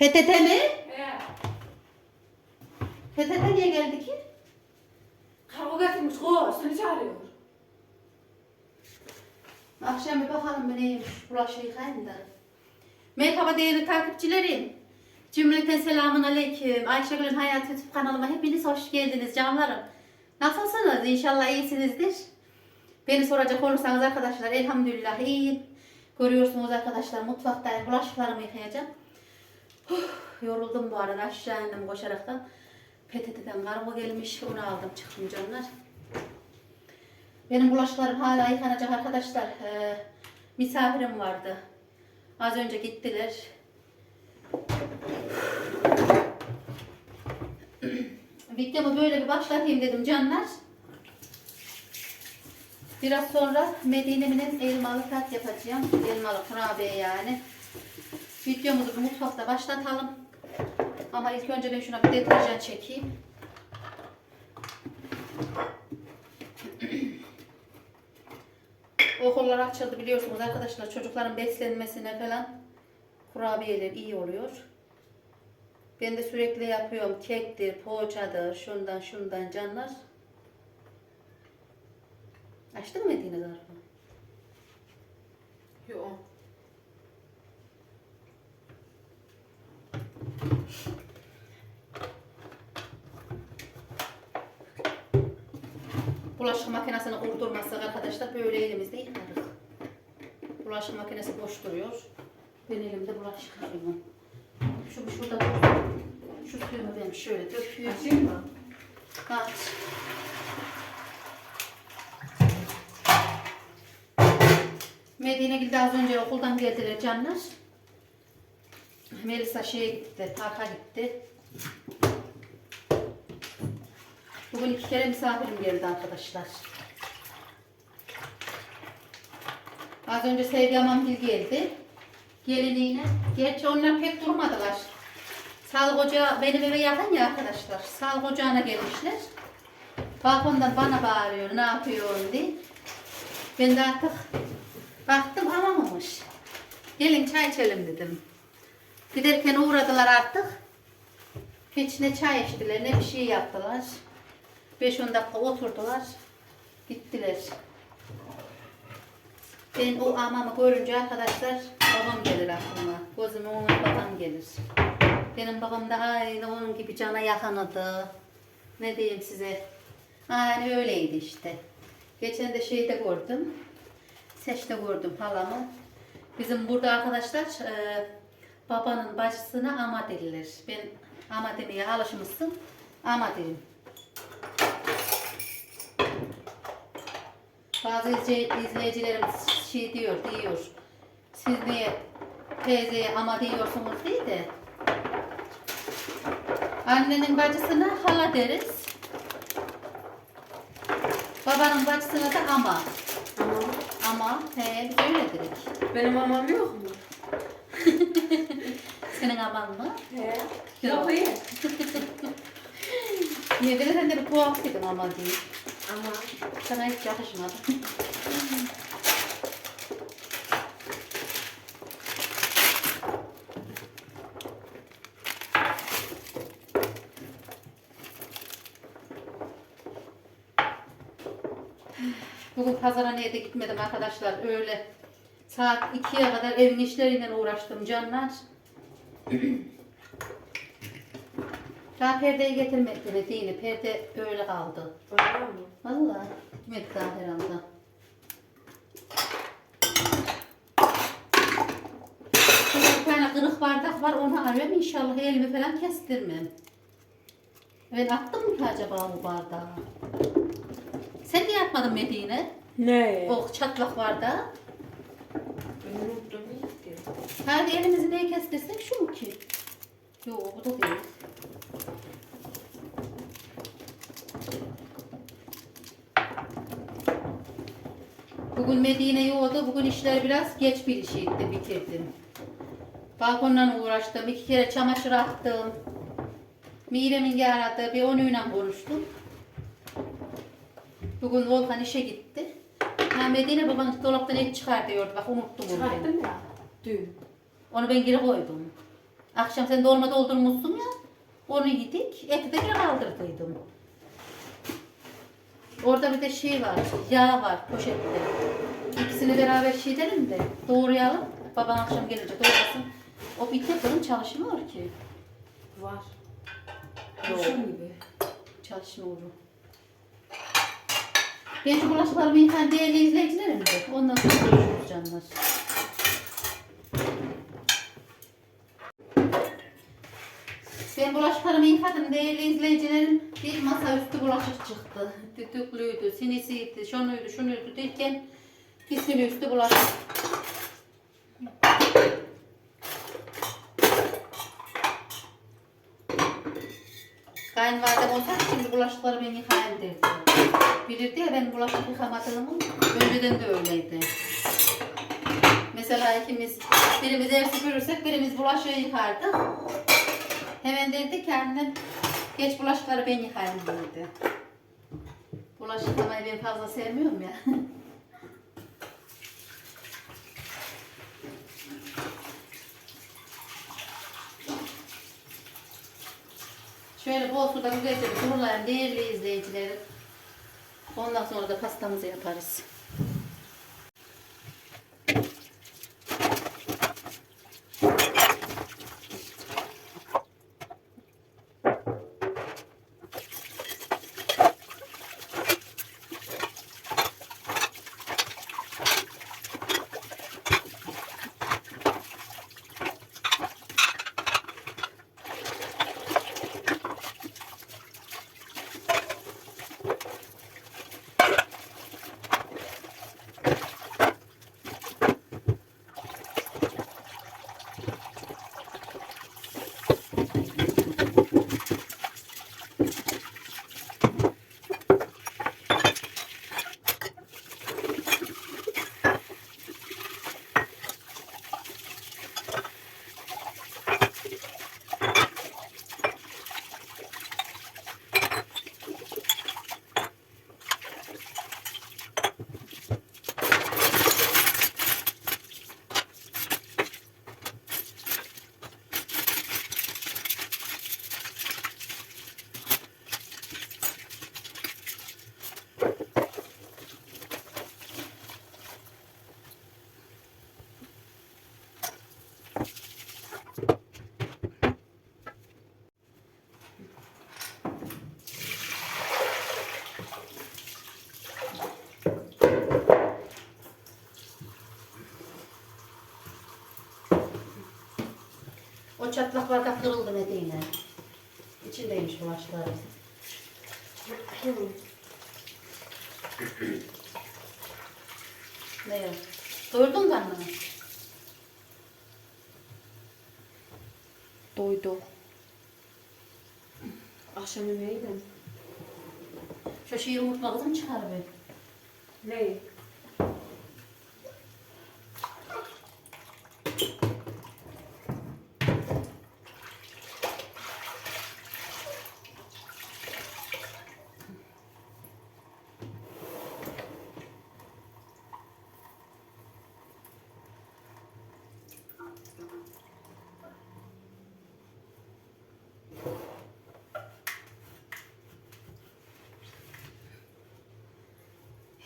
PTT mi? He. PTT niye geldi ki? Kargo getirmiş. Ko seni çağırıyor. Akşam bir bakalım bu neymiş. Bulaşığı yıkayayım da. Merhaba değerli takipçilerim. Cümleten selamun aleyküm. Ayşegül'ün Hayat YouTube kanalıma hepiniz hoş geldiniz canlarım. Nasılsınız? İnşallah iyisinizdir. Beni soracak olursanız arkadaşlar elhamdülillah iyiyim. Görüyorsunuz arkadaşlar mutfaktayım. Bulaşıklarımı yıkayacağım. Yoruldum bu arada aşağı indim koşaraktan. PTT'den kargo gelmiş. Onu aldım çıktım canlar. Benim bulaşıklarım hala yıkanacak arkadaşlar. Ee, misafirim vardı. Az önce gittiler. Videomu böyle bir başlatayım dedim canlar. Biraz sonra Medine'min elmalı tat yapacağım. Elmalı kurabiye yani. Videomuzu bir mutfakta başlatalım. Ama ilk önce ben şuna bir deterjan çekeyim. Okullar açıldı biliyorsunuz arkadaşlar. Çocukların beslenmesine falan kurabiyeler iyi oluyor. Ben de sürekli yapıyorum. Kektir, poğaçadır, şundan şundan canlar. Açtın mı Medine zarfı? Yok. Bulaşık makinesini kurdurmazsak arkadaşlar böyle elimizde yıkarız. Bulaşık makinesi boş duruyor. Ben elimde bulaşık yıkıyorum. Şu şurada dursun. Şu suyumu ben şöyle döküyorum. Açayım mı? Medine Gül'de az önce okuldan geldiler canlar. Melisa şeye gitti, parka gitti. Bugün iki kere misafirim geldi arkadaşlar. Az önce Sevgi Amamgil geldi. Geliniyle. Gerçi onlar pek durmadılar. Sağlık ocağı benim eve yakın ya arkadaşlar. Sağlık ocağına gelmişler. Balkondan bana bağırıyor ne yapıyorsun diye. Ben de artık baktım hamamamış. Gelin çay içelim dedim. Giderken uğradılar artık. Hiç ne çay içtiler ne bir şey yaptılar. 5-10 dakika oturdular. Gittiler. Ben o amamı görünce arkadaşlar babam gelir aklıma. Gözüme onun babam gelir. Benim babam da aynı onun gibi cana yakınıdı. Ne diyeyim size. Aynı öyleydi işte. Geçen de şeyde gördüm. Seçte gördüm halamı. Bizim burada arkadaşlar e, babanın bacısına ama derler. Ben ama demeye alışmışsın. Ama derim. Bazı izley- izleyicilerimiz şey diyor, diyor. Siz niye teyzeye ama diyorsunuz değil de. Annenin bacısına hala deriz. Babanın bacısına da ama. Ama Ama he biz öyle dedik. benim amam yok mu? Senin aman mı? He. Yok. Niye dedi sen de tuhaf dedim ama diye. Ama Sana hiç yakışmadı. Bugün pazara niye de gitmedim arkadaşlar öyle. Saat 2'ye kadar evin işleriyle uğraştım canlar. Daha perdeyi getirmedi dediğini. Perde öyle kaldı. öyle mi? Vallahi gitmedi daha herhalde. Şurada bir tane kırık bardak var onu arıyorum inşallah elimi falan kestirmem. Ben attım mı ki acaba bu bardağı? Sen niye atmadın Medine? Ne? O çatlak bardağı. Unuttum gitti. Hadi elimizi neye kestirsek şu mu ki? Yok bu da değil. Bugün Medine yoğdu. Bugün işler biraz geç bir işiydi. Bitirdim. Balkonla uğraştım. iki kere çamaşır attım. Miremin aradı. Bir onunla konuştum. Bugün Volkan işe gitti. Medine baban dolaptan et çıkar diyordu. Bak unuttum onu ben. Çıkarttım ya. Dün. Onu ben geri koydum. Akşam sen dolma doldurmuşsun ya. Onu yedik. Eti de ben kaldırdıydım. Orada bir de şey var. Yağ var poşette. İkisini beraber şey edelim de doğrayalım. Baban akşam gelince doğrasın. O bir tek fırın çalışmıyor ki. Var. Yok. Kurşun gibi. Çalışmıyor. Ben şu bulaşıklarımı yıkan değerli izleyicilerim de. Ondan sonra görüşürüz canlar. Ben bulaşıklarımı yıkadım değerli izleyicilerim. Bir masaüstü bulaşık çıktı. Düdüklüydü, sinisiydi, şunuydu, şunuydu derken bir sürü üstü bulaşık. Kayınvalidem olsaydı şimdi bulaşıkları ben yıkayayım derdi. Bilirdi ya ben bulaşık yıkamadığımı. Önceden de öyleydi. Mesela ikimiz birimiz ev süpürürsek birimiz bulaşığı yıkardık. Hemen derdi ki geç bulaşıkları ben yıkayayım derdi. Bulaşık yıkamayı ben fazla sevmiyorum ya. Şöyle bol suda güzelce bir kurulayın değerli izleyicilerim. Ondan sonra da pastamızı yaparız. O çatlak bardak kırıldı Medine. İçindeymiş bulaşıkları. Ne ya? Doydun da mı? Doydu. Akşam yemeği de. Şu şeyi yumurtla kızım çıkar be. Ne?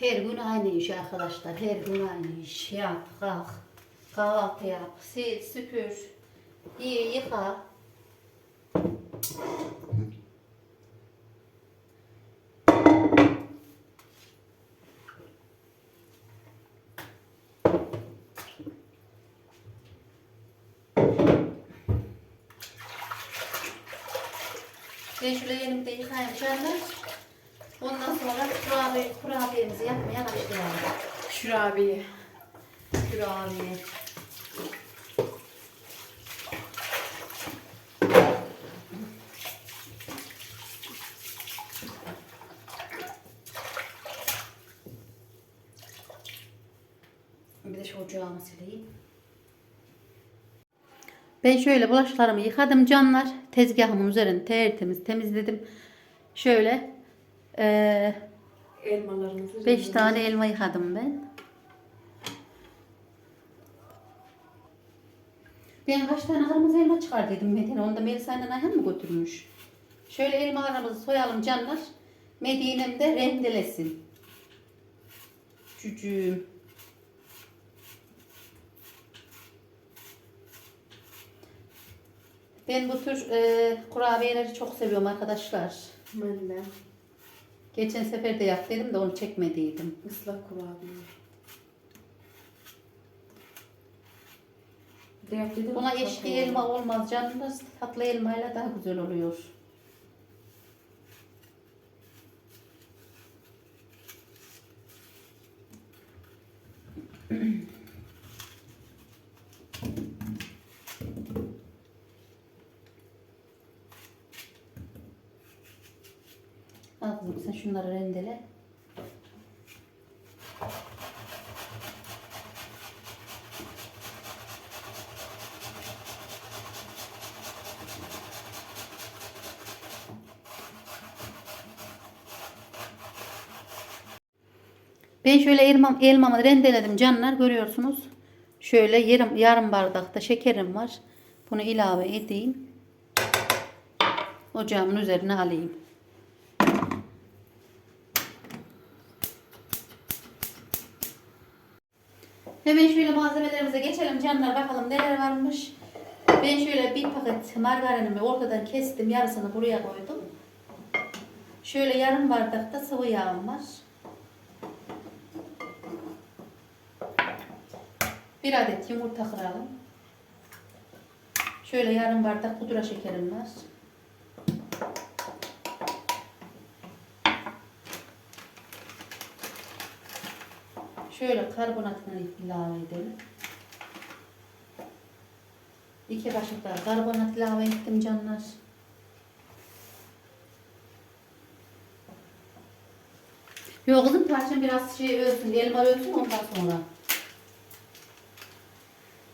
Her gün aynı iş arkadaşlar. Her gün aynı iş. Yap, kalk. Kahvaltı yap. Sil, süpür. Ye, yıka. Ben şöyle yerimde yıkayayım canlar. Sonra kurabiye, kurabiyemizi yapmaya başlayalım. Şurabiye. Kurabiye. Bir de şu ocağımı sileyim. Ben şöyle bulaşıklarımı yıkadım canlar. Tezgahımın üzerini tertemiz temizledim. Şöyle eee Elmalarımızı. 5 tane elma yıkadım ben. Ben kaç tane kırmızı elma çıkar dedim Medine. Onu da Melisa'yla Ayhan mı götürmüş? Şöyle elmalarımızı soyalım canlar. Medine'm de rendelesin. Cücüğüm. Ben bu tür e, kurabiyeleri çok seviyorum arkadaşlar. Ben de. Geçen sefer de yaptıydım da onu çekmediydim. Islak kurabiye. Bir de yap dedim, Buna ıslak eşki kurabiye. elma olmaz canlar. Tatlı elmayla daha güzel oluyor. Al kızım sen şunları rendele. Ben şöyle elmam, elmamı rendeledim canlar görüyorsunuz. Şöyle yarım, yarım bardakta şekerim var. Bunu ilave edeyim. Ocağımın üzerine alayım. Hemen şöyle malzemelerimize geçelim canlar bakalım neler varmış. Ben şöyle bir paket margarinimi ortadan kestim yarısını buraya koydum. Şöyle yarım bardakta sıvı yağım var. Bir adet yumurta kıralım. Şöyle yarım bardak pudra şekerim var. Şöyle karbonatını ilave edelim. İki kaşık daha karbonat ilave ettim canlar. Yok kızım tarçın biraz şey ölsün, elma ölsün ondan sonra.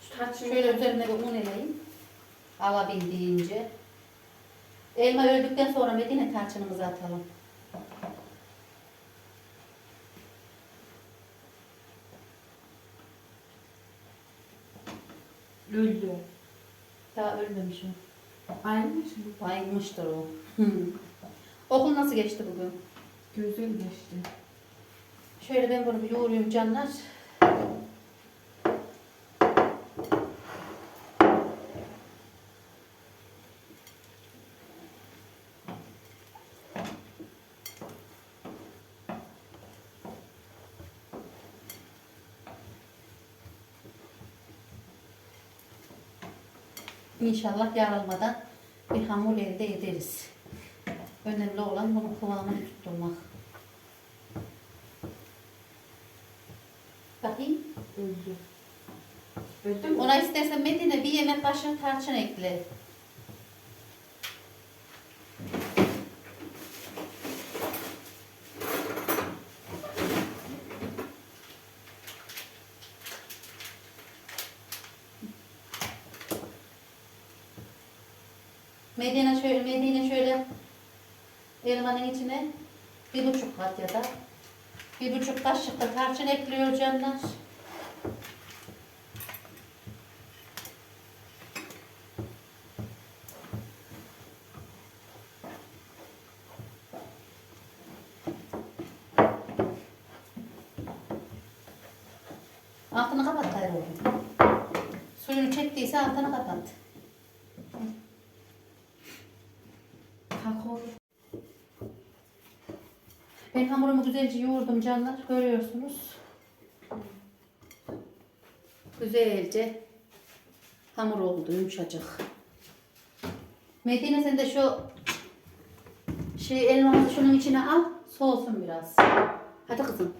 Şu Şöyle üzerine bir un eleyim. Alabildiğince. Elma öldükten sonra Medine tarçınımızı atalım. Öldü. Daha ölmemiş o. Aynı şimdi? Bayılmıştır o. Okul nasıl geçti bugün? Güzel geçti. Şöyle ben bunu bir yoğurayım canlar. İnşallah yarılmadan bir hamur elde ederiz. Önemli olan bunun kıvamını tutturmak. Bakayım. Öldü. Öldü mü? Ona istersen Medine bir yemek kaşığı tarçın ekle. Medine şöyle, Medine şöyle elmanın içine bir buçuk kat ya da bir buçuk kaşık da tarçın ekliyor canlar. Altını kapat gayrı oğlum. Suyunu çektiyse altını kapat. Kakao. Ben hamurumu güzelce yoğurdum canlar. Görüyorsunuz. Güzelce hamur oldu yumuşacık. Medine sen de şu şey elmamızı şunun içine al. Soğusun biraz. Hadi kızım.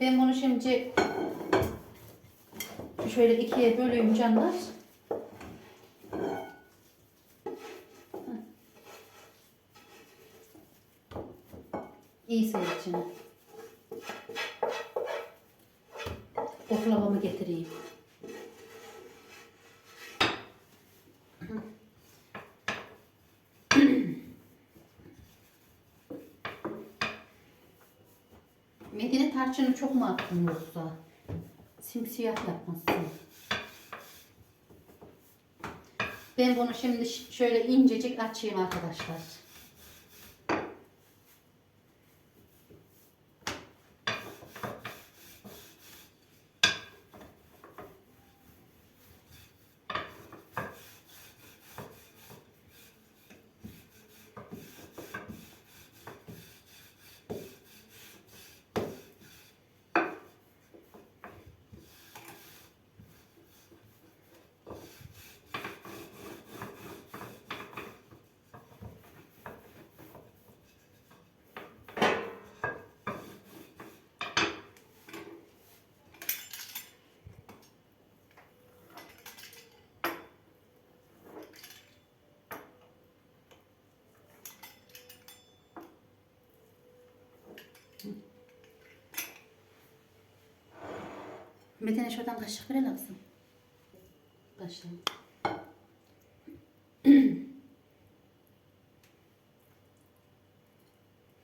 Ben bunu şimdi şöyle ikiye böleyim canlar. İyi seyir içine. Oklavamı getireyim. Medine tarçını çok mu attın yoksa? Simsiyah yapmasın. Ben bunu şimdi şöyle incecik açayım arkadaşlar. Metin'e şuradan kaşık ver lazım. Başlayalım.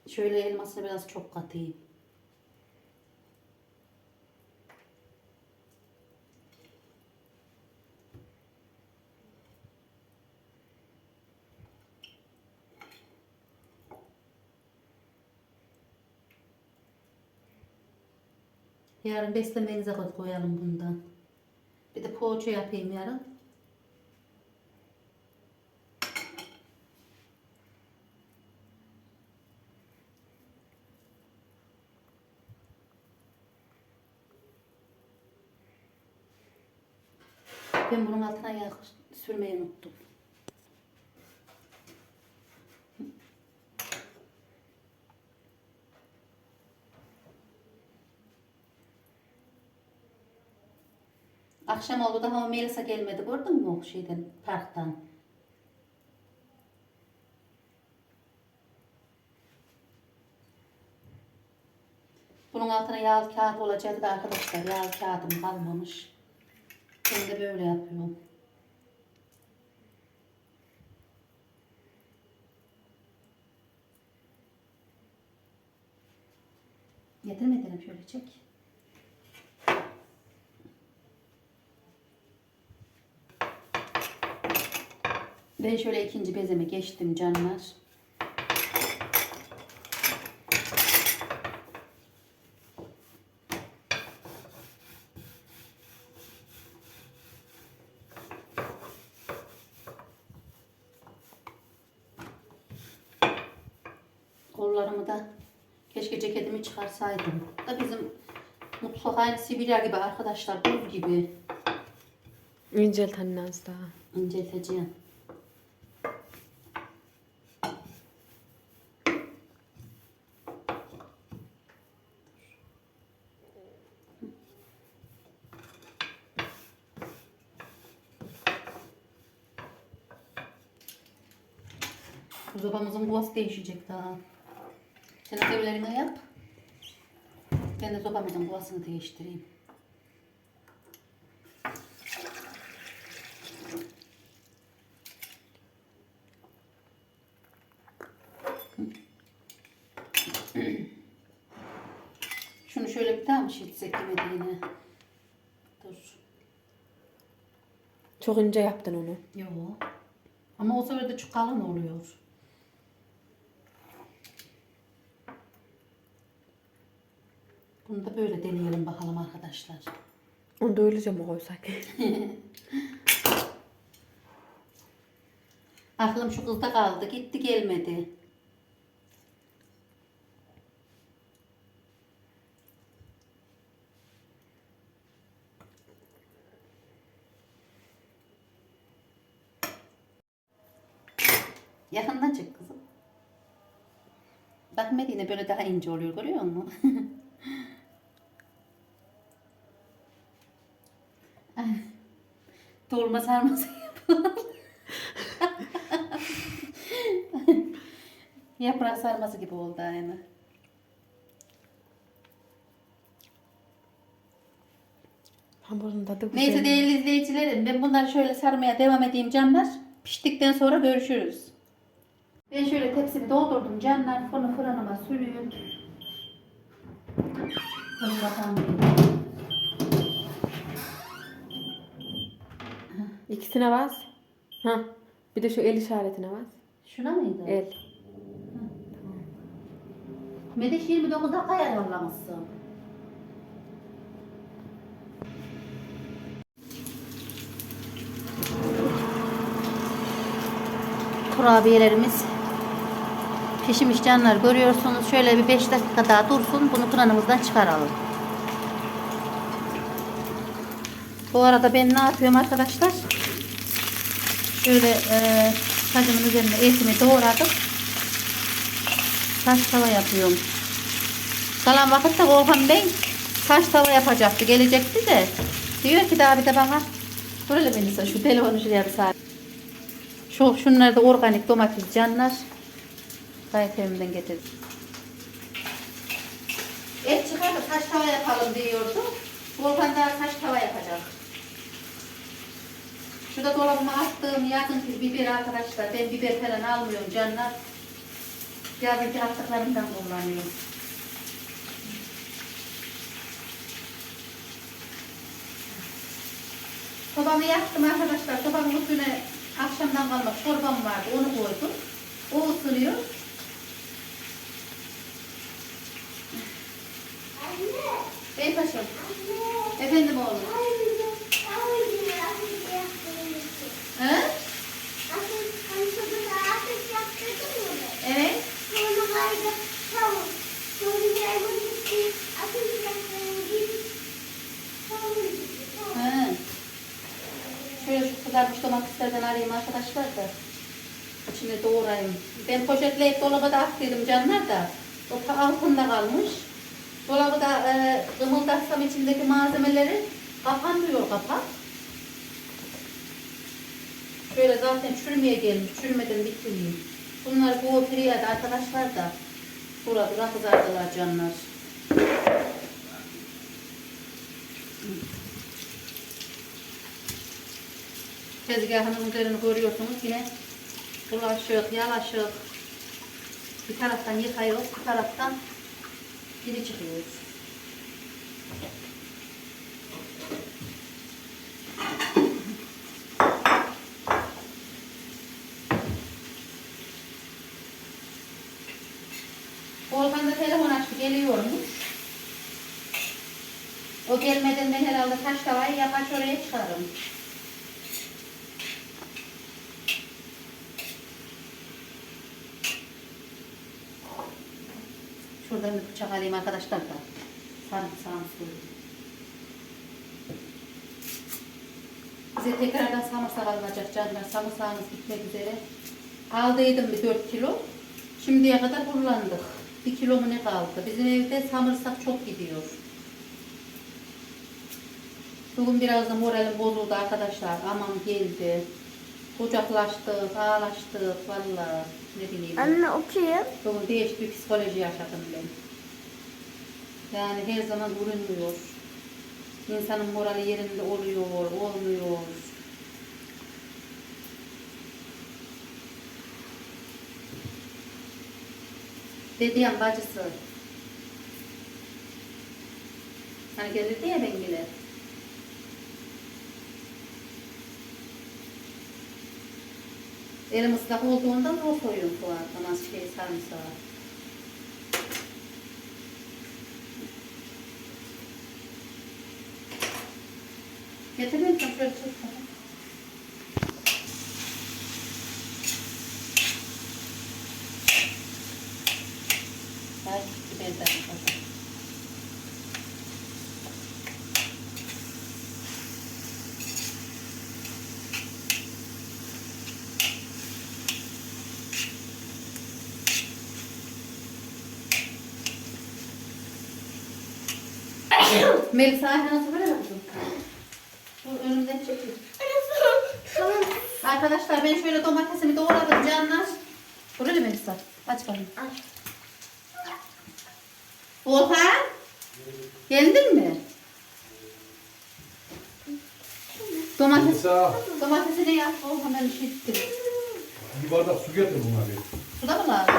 Şöyle elmasını biraz çok katayım. Yarın beslemenize koy- koyalım bundan. Bir de poğaça yapayım yarın. Ben bunun altına yağ sürmeyi unuttum. Akşam oldu daha o Melisa gelmedi gördün mü şeyden parktan? Bunun altına yağlı kağıt olacaktı da arkadaşlar yağlı kağıdım kalmamış. Ben de böyle yapıyorum. Getirmeden şöyle çek. Ben şöyle ikinci bezeme geçtim canlar. Kollarımı da keşke ceketimi çıkarsaydım. Da bizim mutfak aynı Sibirya gibi arkadaşlar buz gibi İncelt anne az daha. incelteceğim. Değişecek daha. Sen ödevlerini yap. Ben de zobamızın boğazını değiştireyim. Şunu şöyle bir daha mı şişsek yemediğine? Dur. Çok ince yaptın onu. Yok. Ama o sefer de çok kalın oluyor. Bunu da böyle deneyelim bakalım arkadaşlar. Onu da öylece mi koysak? Aklım şu kızda kaldı. Gitti gelmedi. Yakından çek kızım. Bak Medine böyle daha ince oluyor görüyor musun? Dolma sarması yapalım. Yaprak sarması gibi oldu aynı. Hamurun tadı güzel. Neyse değerli izleyicilerim ben bunları şöyle sarmaya devam edeyim canlar. Piştikten sonra görüşürüz. Ben şöyle tepsimi doldurdum canlar. Fırını fırınıma sürüyorum. Hadi İkisine bas. Ha. Bir de şu el işaretine bas. Şuna mıydı? El. Mediş 29 dakikaya yollamışsın. Kurabiyelerimiz pişmiş canlar görüyorsunuz. Şöyle bir 5 dakika daha dursun. Bunu fırınımızdan çıkaralım. Bu arada ben ne yapıyorum arkadaşlar? Şöyle e, sacımın üzerine etimi doğradım. Taş tava yapıyorum. Kalan vakitte Volkan Bey taş tava yapacaktı. Gelecekti de. Diyor ki daha bir de bana böyle beni şu telefonu şuraya bir saat. Şu, şunlar da organik domates canlar. Gayet evimden getirdim. Et çıkar da taş tava yapalım diyordu. Volkan daha taş tava yapacak. Şurada dolabıma attığım yazınki biber arkadaşlar. Ben biber falan almıyorum canlar. Yazınki attıklarımdan kullanıyorum. Sobamı yaktım arkadaşlar. Sobamın üstüne akşamdan kalmak çorbam vardı. Onu koydum. O ısınıyor. Bey paşam. Efendim oğlum. He? Evet. He. Şöyle şu kızarmış domateslerden arayayım arkadaşlar da. İçine doğrayayım. Ben poşetleyip dolaba da attıydım canlar da. O altında kalmış. Dolabı da e, ımıldatsam içindeki malzemeleri kapanmıyor kapak. Şöyle zaten çürümeye gelmiş. Çürümeden bitireyim. Bunlar bu friyada arkadaşlar da. Burada da kızardılar canlar. Tezgahının üzerine görüyorsunuz yine bulaşık, yalaşık. Bir taraftan yıkıyoruz, bir taraftan geri çıkıyoruz. Volkan da telefon açtı, geliyormuş. O gelmeden ben herhalde taş tavayı yapar oraya çıkarım. Şuradan bir bıçak alayım arkadaşlar da. Sarımsağını soyayım. Bize tekrardan samırsak alınacak canlar. Samırsağımız bitmek üzere. Aldıydım bir 4 kilo. Şimdiye kadar kullandık. 1 kilo mu ne kaldı? Bizim evde samırsak çok gidiyor. Bugün biraz da moralim bozuldu arkadaşlar. Aman geldi. Kucaklaştık, ağlaştık. Vallahi ne bileyim. Anne okuyayım. Bugün değişik bir psikoloji yaşadım ben. Yani her zaman görünmüyor. İnsanın morali yerinde oluyor, olmuyor. Dediğim bacısı. Hani gelirdi ya bengile. Elim ıslak olduğundan o koyuyorum arada. Nasıl şey sarımsağı. Getirin şöyle tut. Melisa nasıl böyle mi kızım? Bu önümden çekil. Tamam. Arkadaşlar ben şöyle domatesimi doğradım canlar. Buraya Melisa. Aç bakayım. Aç. Volkan. Geldin mi? Domates, Melisa, domatesi ne yap? Volkan ben işittim. bir bardak su getir buna bir. Suda mı lazım?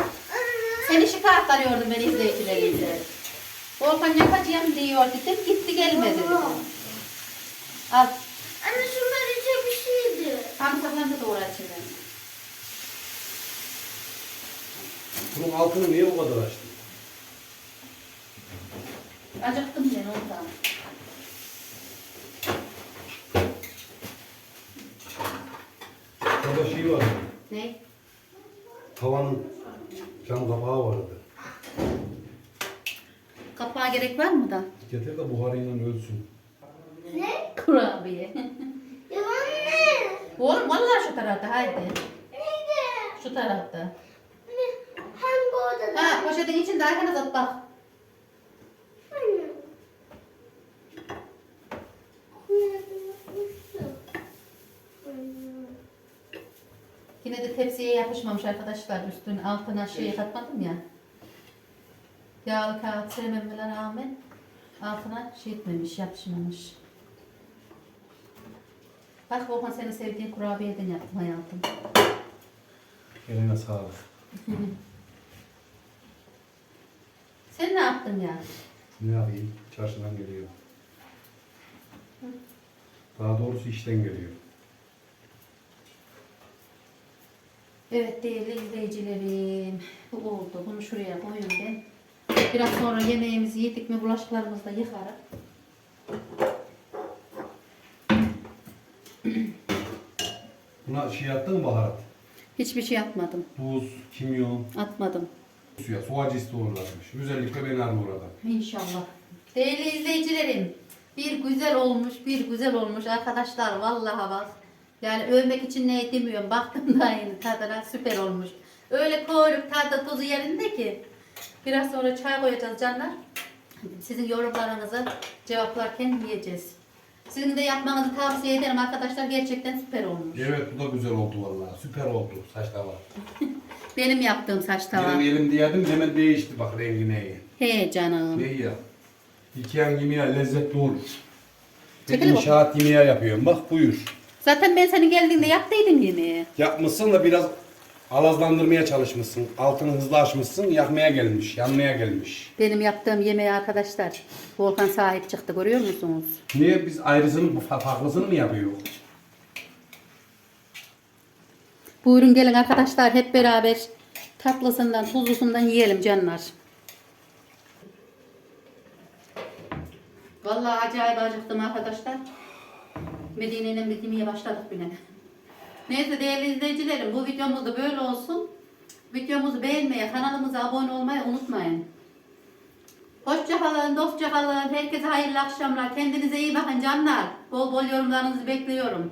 Seni şikayet arıyordum ben izleyicilerimize. Volkan yapacağım diyor dedim. Gitti gelmedi dedim. Al. Anne şunlar içe bir şeydi. Sarımsaklarını doğru içine. Bunun altını niye bu kadar açtın? Acıktım ben ondan. Burada şey var. Ne? Tavanın cam kapağı vardı. Kapağa gerek var mı da? Getir de buharıyla ölsün. Ne? Kurabiye. Ya anne. Oğlum vallahi şu tarafta haydi. Neydi? Şu tarafta. Anne. Hangi odada? Ha poşetin içinde arkana zat bak. Anne. Nerede. Yine de tepsiye yapışmamış arkadaşlar. Üstüne altına şey katmadım ya. Yağlı kağıt sevmememe rağmen altına şey etmemiş, yapışmamış. Bak Volkan senin sevdiğin kurabiyeden yaptım hayatım. Eline sağlık. Sen ne yaptın ya? Ne yapayım? Çarşıdan geliyor. Daha doğrusu işten geliyor. Evet değerli izleyicilerim. Bu oldu. Bunu şuraya koyayım ben. Biraz sonra yemeğimizi yedik mi bulaşıklarımızı da yıkarım. Buna şey attın mı baharat? Hiçbir şey atmadım. Tuz, kimyon, Atmadım. suya, soğacı doğrularmış. Özellikle ben orada. İnşallah. Değerli izleyicilerim, bir güzel olmuş, bir güzel olmuş arkadaşlar. Vallahi bak. Yani övmek için ne demiyorum. Baktım da aynı tadına süper olmuş. Öyle koyup tadı tuzu yerinde ki. Biraz sonra çay koyacağız canlar. Sizin yorumlarınızı cevaplarken yiyeceğiz. Sizin de yapmanızı tavsiye ederim arkadaşlar. Gerçekten süper olmuş. Evet bu da güzel oldu vallahi. Süper oldu saç tava. Benim yaptığım saç tava. Benim elim diyedim hemen değişti bak rengi neyi. He canım. Neyi ya? İki an yemeğe lezzetli olur. Bir Çekelim inşaat yemeği yapıyorum bak buyur. Zaten ben senin geldiğinde yaptıydım yemeği. Yapmışsın da biraz alazlandırmaya çalışmışsın. Altını hızlı açmışsın yakmaya gelmiş, yanmaya gelmiş. Benim yaptığım yemeğe arkadaşlar Volkan sahip çıktı görüyor musunuz? Niye biz ayrısını, bu fa- farklısını mı yapıyoruz? Buyurun gelin arkadaşlar hep beraber tatlısından tuzlusundan yiyelim canlar. Vallahi acayip acıktım arkadaşlar. Medine'nin bitimeye başladık bile. Neyse değerli izleyicilerim bu videomuz da böyle olsun. Videomuzu beğenmeyi, kanalımıza abone olmayı unutmayın. Hoşça kalın, dostça kalın. Herkese hayırlı akşamlar. Kendinize iyi bakın canlar. Bol bol yorumlarınızı bekliyorum.